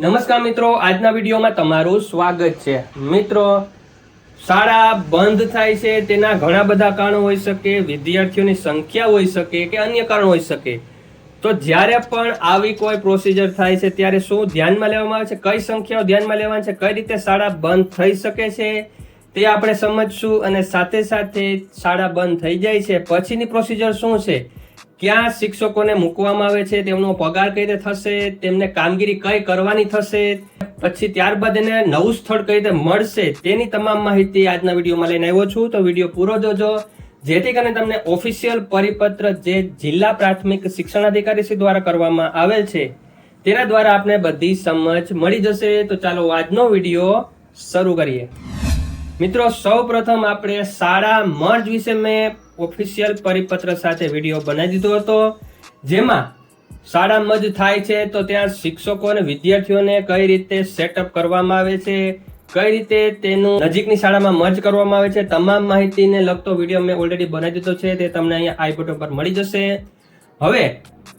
નમસ્કાર મિત્રો, આજના વિડીયોમાં તમારું સ્વાગત છે. મિત્રો, શાળા બંધ થાય છે, તેના ઘણા બધા કારણો હોઈ શકે, વિદ્યાર્થીઓની સંખ્યા હોઈ શકે કે અન્ય કારણો હોઈ શકે. તો જ્યારે પણ આવી કોઈ પ્રોસિજર થાય છે, ત્યારે શું ધ્યાનમાં લેવામાં આવે છે, કઈ સંખ્યાઓ ધ્યાનમાં લેવાની છે, કઈ રીતે શાળા બંધ થઈ શકે છે, તે આપણે સમજશું અને સાથે સાથે શાળા બંધ થઈ જાય છે. પછીની પ્રોસિજર શું છે? ક્યાં શિક્ષકોને મૂકવામાં આવે છે, તેમનો પગાર કઈ રીતે થશે, તેમને કામગીરી કઈ કરવાની થશે, પછી ત્યારબાદ એને નવું સ્થળ કઈ રીતે મળશે, તેની તમામ માહિતી આજના વિડીયોમાં લઈને આવ્યો છું. તો વીડિયો પૂરો જોજો. જેથી કરીને તમને ઓફિશિયલ પરિપત્ર જે જિલ્લા પ્રાથમિક શિક્ષણાધિકારી શ્રી દ્વારા કરવામાં આવેલ છે, તેના દ્વારા આપને બધી સમજ મળી જશે. તો ચાલો આજનો વીડિયો શરૂ કરીએ. મિત્રો સૌ પ્રથમ આપણે શાળા મર્જ વિશે મેં ઓફિશિયલ પરિપત્ર સાથે વીડિયો બનાવી દીધો હતો. જેમાં શાળા મર્જ થાય છે તો ત્યાં શિક્ષકો અને વિદ્યાર્થીઓને કઈ રીતે સેટઅપ કરવામાં આવે છે, કઈ રીતે તેનું નજીકની શાળામાં મર્જ કરવામાં આવે છે, તમામ માહિતીને લગતો વીડિયો મેં ઓલરેડી બનાવી દીધો છે, તે તમને અહીંયા આઈ બટન પર મળી જશે. હવે,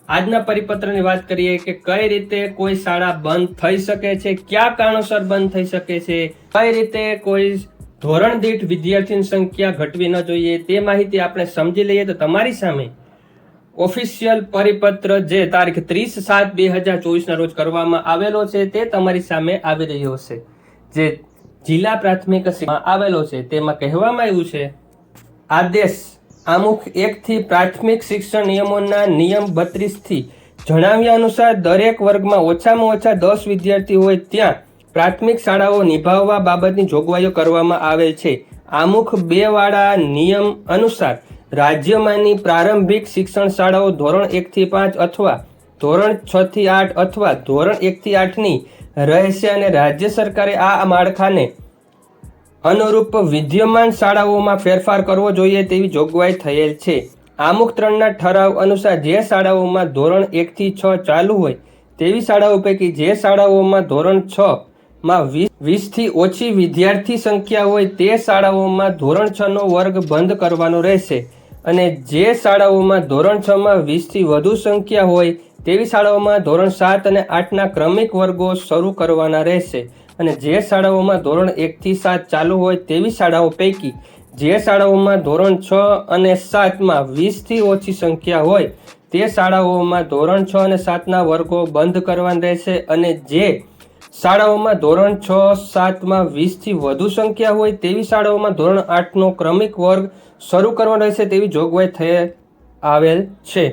આજના પરિપત્રની વાત કરીએ કે કઈ રીતે કોઈ શાળા બંધ થઈ શકે છે, કયા કારણોસર બંધ થઈ શકે છે, કઈ રીતે કોઈ ધોરણ દીઠ વિદ્યાર્થીની સંખ્યા ઘટવી ન જોઈએ. તે માહિતી આપણે સમજી લઈએ તો તમારી સામે ઓફિશિયલ પરિપત્ર જે તારીખ ત્રીસ સાત બે હજાર ચોવીસના રોજ કરવામાં આવેલો છે તે તમારી સામે આવી રહ્યો છે. જે જિલ્લા પ્રાથમિક આવેલો છે તેમાં કહેવામાં આવ્યું છે, આદેશ આમુખ એકથી પ્રાથમિક શિક્ષણ નિયમોના નિયમ બત્રીસથી જણાવ્યા અનુસાર દરેક વર્ગમાં ઓછામાં ઓછા દસ વિદ્યાર્થી હોય ત્યાં પ્રાથમિક શાળાઓ નિભાવવા બાબતની જોગવાઈઓ કરવામાં આવે છે. આમુખ બે વાળા નિયમ અનુસાર રાજ્યમાંની પ્રારંભિક શિક્ષણ શાળાઓ ધોરણ એકથી પાંચ અથવા ધોરણ છ થી આઠ અથવા ધોરણ એકથી આઠની રહેશે અને રાજ્ય સરકારે આ માળખાને અનુરૂપ વિદ્યમાન શાળાઓમાં ફેરફાર કરવો જોઈએ તેવી જોગવાઈ થયેલ છે. આમુખ ત્રણના ઠરાવ અનુસાર જે શાળાઓમાં ધોરણ એકથી છ ચાલુ હોય તેવી શાળાઓ પૈકી જે શાળાઓમાં ધોરણ છ માં વીસથી ઓછી વિદ્યાર્થી સંખ્યા હોય તે શાળાઓમાં ધોરણ છ નો વર્ગ બંધ કરવાનો રહેશે. અને જે શાળાઓમાં ધોરણ છ માં વીસથી વધુ સંખ્યા હોય, તેવી શાળાઓમાં ધોરણ સાત અને આઠના ક્રમિક વર્ગો શરૂ કરવાના રહેશે. અને જે શાળાઓમાં ધોરણ એકથી સાત ચાલુ હોય તેવી શાળાઓ પૈકી, જે શાળાઓમાં ધોરણ છ અને સાતમાં વીસથી ઓછી સંખ્યા હોય, તે શાળાઓમાં ધોરણ છ અને સાતના વર્ગો બંધ કરવાના રહેશે. અને જે શાળાઓમાં ધોરણ છ, સાતમાં વીસથી વધુ સંખ્યા હોય તેવી શાળાઓમાં ધોરણ આઠનો ક્રમિક વર્ગ શરૂ કરવાનો રહેશે તેવી જોગવાઈ થઈ આવેલ છે.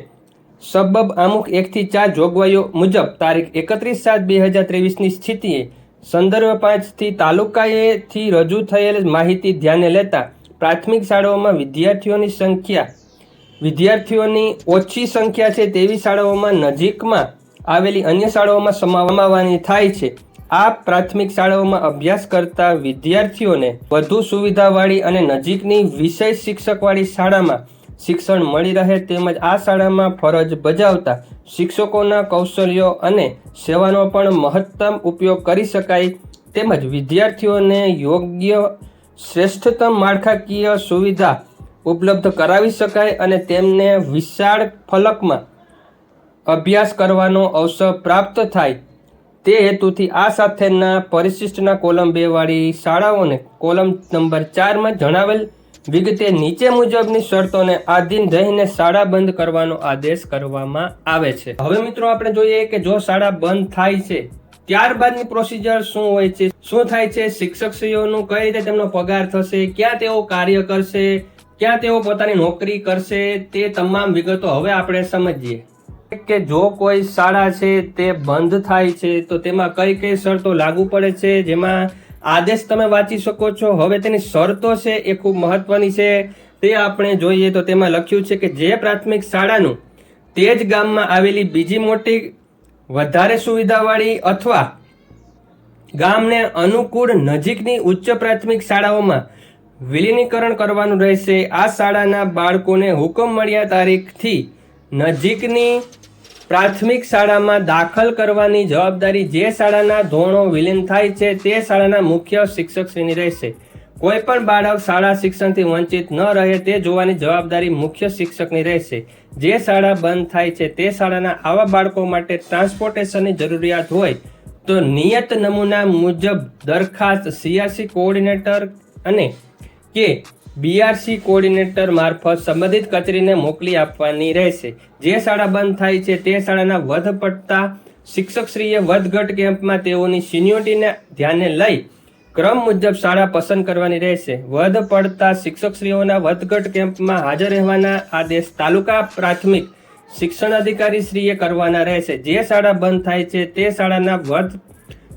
સબબ આમુખ એકથી ચાર જોગવાઈઓ મુજબ તારીખ એકત્રીસ સાત બે હજાર ત્રેવીસની સ્થિતિએ સંદર્ભ પાંચથી તાલુકાએથી રજૂ થયેલ માહિતી ધ્યાને લેતા પ્રાથમિક શાળાઓમાં વિદ્યાર્થીઓની સંખ્યા વિદ્યાર્થીઓની ઓછી સંખ્યા છે તેવી શાળાઓમાં નજીકમાં આવેલી અન્ય શાળાઓમાં સમાવવાની થાય છે. આ પ્રાથમિક શાળાઓમાં અભ્યાસ કરતા વિદ્યાર્થીઓને વધુ સુવિધાવાળી અને નજીકની વિષય શિક્ષકવાળી શાળામાં શિક્ષણ મળી રહે તેમજ આ શાળામાં ફરજ બજાવતા શિક્ષકોના કૌશલ્યો અને સેવાનો પણ મહત્તમ ઉપયોગ કરી શકાય. તેમજ વિદ્યાર્થીઓને યોગ્ય શ્રેષ્ઠતમ માળખાકીય સુવિધા ઉપલબ્ધ કરાવી શકાય અને તેમને વિશાળ ફલકમાં અભ્યાસ કરવાનો અવસર પ્રાપ્ત થાય તે હેતુથી આ સાથેના પરિશિષ્ટના કોલમ બેવાળી શાળાઓને કોલમ નંબર ચારમાં જણાવેલ વિગતે નીચે મુજબની શરતોને આધીન રહીને શાળા બંધ કરવાનો આદેશ કરવામાં આવે છે. હવે મિત્રો આપણે જોઈએ કે જો શાળા બંધ થાય છે, ત્યારબાદની પ્રોસિજર શું હોય છે, શું થાય છે શિક્ષકશ્રીઓનું કઈ રીતે તેમનો પગાર થશે, ક્યાં તેઓ કાર્ય કરશે, ક્યાં તેઓ પોતાની નોકરી કરશે, તે તમામ વિગતો હવે આપણે સમજીએ. કે જો કોઈ શાળા છે તે બંધ થાય છે, તો તેમાં કઈ કઈ શરતો લાગુ પડે છે, જેમાં આદેશ તમે વાંચી શકો છો? હવે તેની શરતો છે એ ખૂબ મહત્વની છે. તે આપણે જોઈએ તો તેમાં લખ્યું છે કે જે પ્રાથમિક શાળાનું તે જ ગામમાં આવેલી બીજી મોટી વધારે સુવિધાવાળી અથવા ગામને અનુકૂળ નજીકની ઉચ્ચ પ્રાથમિક શાળાઓમાં વિલીનીકરણ કરવાનું રહેશે. આ શાળાના બાળકોને હુકમ મળ્યા તારીખથી નજીકની પ્રાથમિક શાળામાં દાખલ કરવાની જવાબદારી જે શાળાના ધોરણો વિલીન થાય છે તે શાળાના મુખ્ય શિક્ષકશ્રીની રહેશે. કોઈ પણ બાળક શાળા શિક્ષણથી વંચિત ન રહે તે જોવાની જવાબદારી મુખ્ય શિક્ષકની રહેશે. જે શાળા બંધ થાય છે તે શાળાના આવા બાળકો માટે ટ્રાન્સપોર્ટેશનની જરૂરિયાત હોય તો નિયત નમૂના મુજબ દરખાસ્ત, સીઆરસી કોઓર્ડિનેટર અને કે બીઆરસી કોઓર્ડિનેટર મારફત સંબંધિત કચેરીને મોકલી આપવાની રહેશે. જે શાળા બંધ થાય છે તે શાળાના વધ પડતા શિક્ષકશ્રીએ વધઘટ કેમ્પમાં તેઓની સિનિયોરિટીને ધ્યાને લઈ ક્રમ મુજબ શાળા પસંદ કરવાની રહેશે. વધ પડતા શિક્ષકશ્રીઓના વધઘટ કેમ્પમાં હાજર રહેવાના આદેશ તાલુકા પ્રાથમિક શિક્ષણ અધિકારી શ્રીએ કરવાના રહેશે. જે શાળા બંધ થાય છે તે શાળાના વધ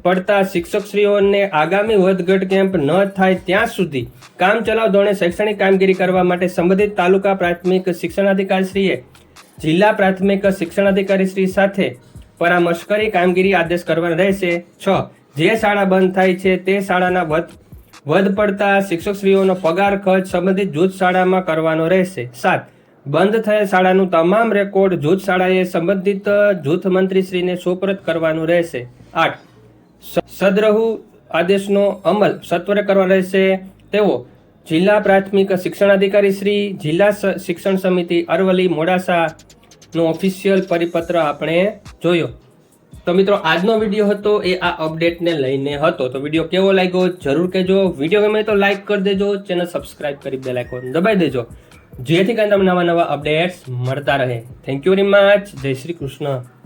પડતા શિક્ષકશ્રીઓને આગામી વધઘટ કેમ્પ ન થાય ત્યાં સુધી કામચલાઉ ધોરણે શૈક્ષણિક કામગીરી કરવા માટે સંબંધિત તાલુકા પ્રાથમિક શિક્ષણાધિકારીશ્રીએ જિલ્લા પ્રાથમિક શિક્ષણાધિકારીશ્રી સાથે પરામર્શ કરી કામગીરી આદેશ કરવાનો રહેશે. છ. જે શાળા બંધ થાય છે તે શાળાના વધ વધ પડતા શિક્ષકશ્રીઓનો પગાર ખર્ચ સંબંધિત જૂથ શાળામાં કરવાનો રહેશે. સાત. બંધ થયેલ શાળાનું તમામ રેકોર્ડ જૂથ શાળાએ સંબંધિત જૂથ મંત્રીશ્રીને સુપરત કરવાનું રહેશે. આઠ. સદ્રહુ આદેશનો અમલ સત્વરે કરવા રહેશે તેવો જિલ્લા પ્રાથમિક શિક્ષણ અધિકારી શ્રી જિલ્લા શિક્ષણ સમિતિ અરવલ્લી મોડાસાનો ઓફિશિયલ પરિપત્ર આપણે જોયો. તો મિત્રો, આજનો વીડિયો હતો એ આ અપડેટને લઈને હતો. તો વીડિયો કેવો લાગ્યો જરૂર કહેજો. વીડિયો ગમે તો લાઈક કરી દેજો, ચેનલ સબસ્ક્રાઇબ કરી બેલ આઇકોન દબાઈ દેજો. જેથી કરીને તમને નવા નવા અપડેટ્સ મળતા રહે. થેન્ક યુ વેરી મચ જય શ્રી કૃષ્ણ.